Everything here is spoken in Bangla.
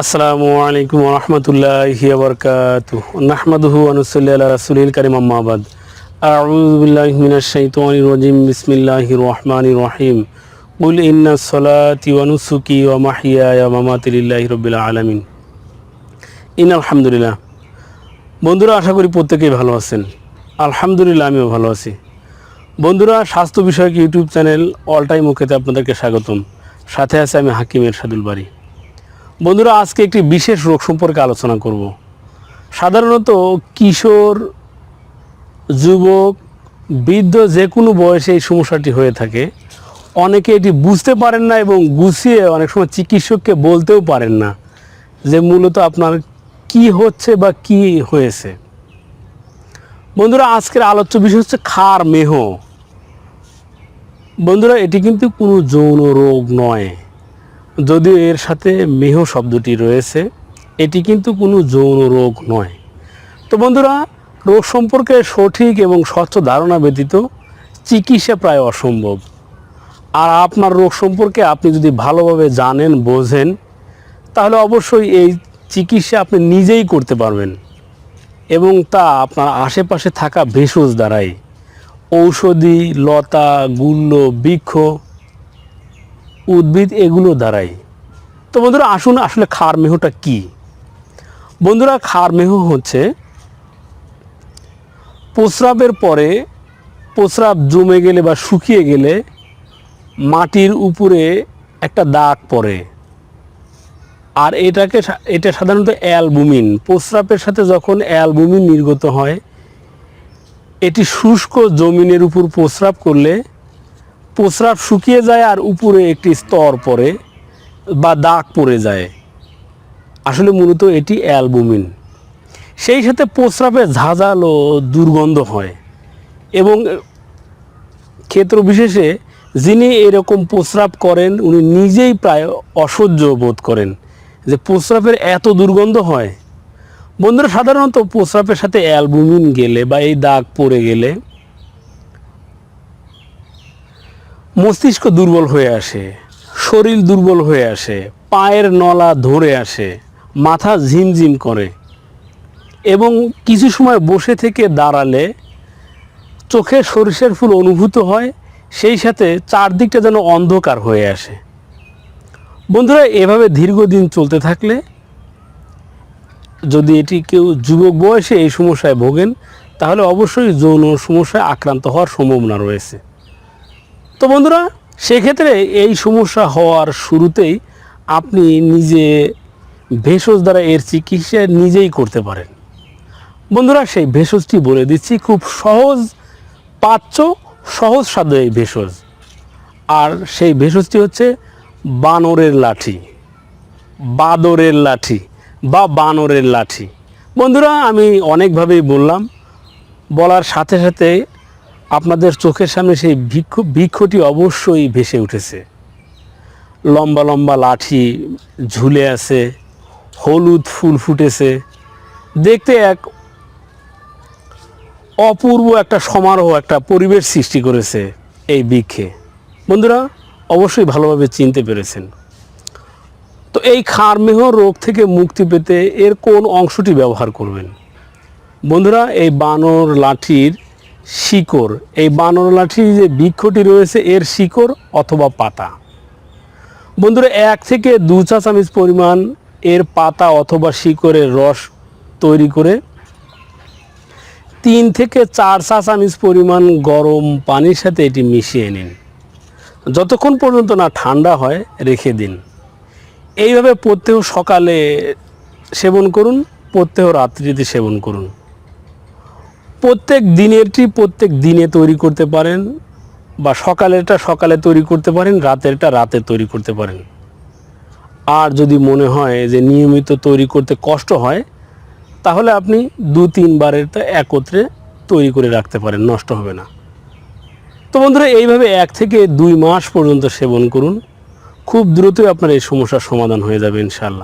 আসসালামু আলাইকুম রহমতুল্লাহি বরকাত নাহমাদুহু আনুসল্লি রাসুলিল করিম আম্মাবাদ আউযু বিল্লাহি মিনাশ শাইতানির রাজিম, বিসমিল্লাহির রহমানির রহিম। কুল ইন্না সলাতি ওয়া নুসুকি ওয়া ইন আলহামদুলিল্লাহ বন্ধুরা, আশা করি প্রত্যেকেই ভালো আছেন। আলহামদুলিল্লাহ, আমিও ভালো আছি। বন্ধুরা, স্বাস্থ্য বিষয়ক ইউটিউব চ্যানেল অল টাইম ওকেতে আপনাদেরকে স্বাগতম। সাথে আছে আমি হাকিম এরশাদুল বাড়ি বন্ধুরা, আজকে একটি বিশেষ রোগ সম্পর্কে আলোচনা করব। সাধারণত কিশোর, যুবক, বৃদ্ধ যে কোনো বয়সে এই সমস্যাটি হয়ে থাকে। অনেকে এটি বুঝতে পারেন না এবং গুছিয়ে অনেক সময় চিকিৎসককে বলতেও পারেন না যে মূলত আপনার কি হচ্ছে বা কি হয়েছে। বন্ধুরা, আজকের আলোচ্য বিষয় হচ্ছে খার মেহ। বন্ধুরা, এটি কিন্তু কোনো যৌন রোগ নয়। যদিও এর সাথে মেহ শব্দটি রয়েছে, এটি কিন্তু কোনো যৌন রোগ নয়। তো বন্ধুরা, রোগ সম্পর্কে সঠিক এবং স্বচ্ছ ধারণা ব্যতীত চিকিৎসা প্রায় অসম্ভব। আর আপনার রোগ সম্পর্কে আপনি যদি ভালোভাবে জানেন, বোঝেন, তাহলে অবশ্যই এই চিকিৎসা আপনি নিজেই করতে পারবেন এবং তা আপনার আশেপাশে থাকা ভেষজ দ্বারাই। ঔষধি, লতা গুল্ল বৃক্ষ উদ্ভিদ এগুলো দ্বারাই। তো বন্ধুরা, আসুন আসলে খার মেহটা কি? বন্ধুরা, খার মেহ হচ্ছে প্রস্রাবের পরে প্রস্রাব জমে গেলে বা শুকিয়ে গেলে মাটির উপরে একটা দাগ পড়ে। আর এটাকে এটা সাধারণত অ্যালবুমিন। প্রস্রাবের সাথে যখন অ্যালবুমিন নির্গত হয়, এটি শুষ্ক জমিনের উপর প্রস্রাব করলে প্রস্রাব শুকিয়ে যায় আর উপরে একটি স্তর পড়ে বা দাগ পড়ে যায়। আসলে মূলত এটি অ্যালবুমিন। সেই সাথে প্রস্রাবে ঝাঁঝালো দুর্গন্ধ হয় এবং ক্ষেত্র বিশেষে যিনি এরকম প্রস্রাব করেন, উনি নিজেই প্রায় অসহ্য বোধ করেন যে প্রস্রাবের এত দুর্গন্ধ হয়। বন্ধুরা, সাধারণত প্রস্রাবের সাথে অ্যালবুমিন গেলে বা এই দাগ পড়ে গেলে মস্তিষ্ক দুর্বল হয়ে আসে, শরীর দুর্বল হয়ে আসে, পায়ের নলা ধরে আসে, মাথা ঝিমঝিম করে এবং কিছু সময় বসে থেকে দাঁড়ালে চোখে সরিষার ফুল অনুভূত হয়, সেই সাথে চারদিকটা যেন অন্ধকার হয়ে আসে। বন্ধুরা, এভাবে দীর্ঘদিন চলতে থাকলে যদি এটি কেউ যুবক বয়সে এই সমস্যায় ভোগেন, তাহলে অবশ্যই যৌন সমস্যায় আক্রান্ত হওয়ার সম্ভাবনা রয়েছে। তো বন্ধুরা, সেক্ষেত্রে এই সমস্যা হওয়ার শুরুতেই আপনি নিজে ভেষজ দ্বারা এর চিকিৎসা নিজেই করতে পারেন। বন্ধুরা, সেই ভেষজটি বলে দিচ্ছি, খুব সহজ পাচ্য, সহজ সাধ্য এই ভেষজ। আর সেই ভেষজটি হচ্ছে বানরের লাঠি, বাদরের লাঠি বা বানরের লাঠি। বন্ধুরা, আমি অনেকভাবেই বললাম, বলার সাথে সাথে আপনাদের চোখের সামনে সেই বৃক্ষ বৃক্ষটি অবশ্যই ভেসে উঠেছে। লম্বা লম্বা লাঠি ঝুলে আছে, হলুদ ফুল ফুটেছে। দেখতে এক অপূর্ব একটা সমারোহ, একটা পরিবেশ সৃষ্টি করেছে এই বৃক্ষে বন্ধুরা, অবশ্যই ভালোভাবে চিনতে পেরেছেন। তো এই খারমেহ রোগ থেকে মুক্তি পেতে এর কোন অংশটি ব্যবহার করবেন? বন্ধুরা, এই বানর লাঠির শিকড়। এই বানর লাঠির যে বৃক্ষটি রয়েছে, এর শিকড় অথবা পাতা। বন্ধুরা, এক থেকে দু চা চামচ পরিমাণ এর পাতা অথবা শিকড়ের রস তৈরি করে, তিন থেকে চার চা চামচ পরিমাণ গরম পানির সাথে এটি মিশিয়ে নিন। যতক্ষণ পর্যন্ত না ঠান্ডা হয়, রেখে দিন। এইভাবে প্রত্যেক সকালে সেবন করুন, প্রত্যেহ রাত্রিতে সেবন করুন। প্রত্যেক দিনেরটি প্রত্যেক দিনে তৈরি করতে পারেন বা সকালেরটা সকালে তৈরি করতে পারেন, রাতেরটা রাতে তৈরি করতে পারেন। আর যদি মনে হয় যে নিয়মিত তৈরি করতে কষ্ট হয়, তাহলে আপনি দু, তিনবারেরটা একত্রে তৈরি করে রাখতে পারেন, নষ্ট হবে না। তো বন্ধুরা, এইভাবে এক থেকে দুই মাস পর্যন্ত সেবন করুন। খুব দ্রুতই আপনার এই সমস্যার সমাধান হয়ে যাবে ইনশাল্লাহ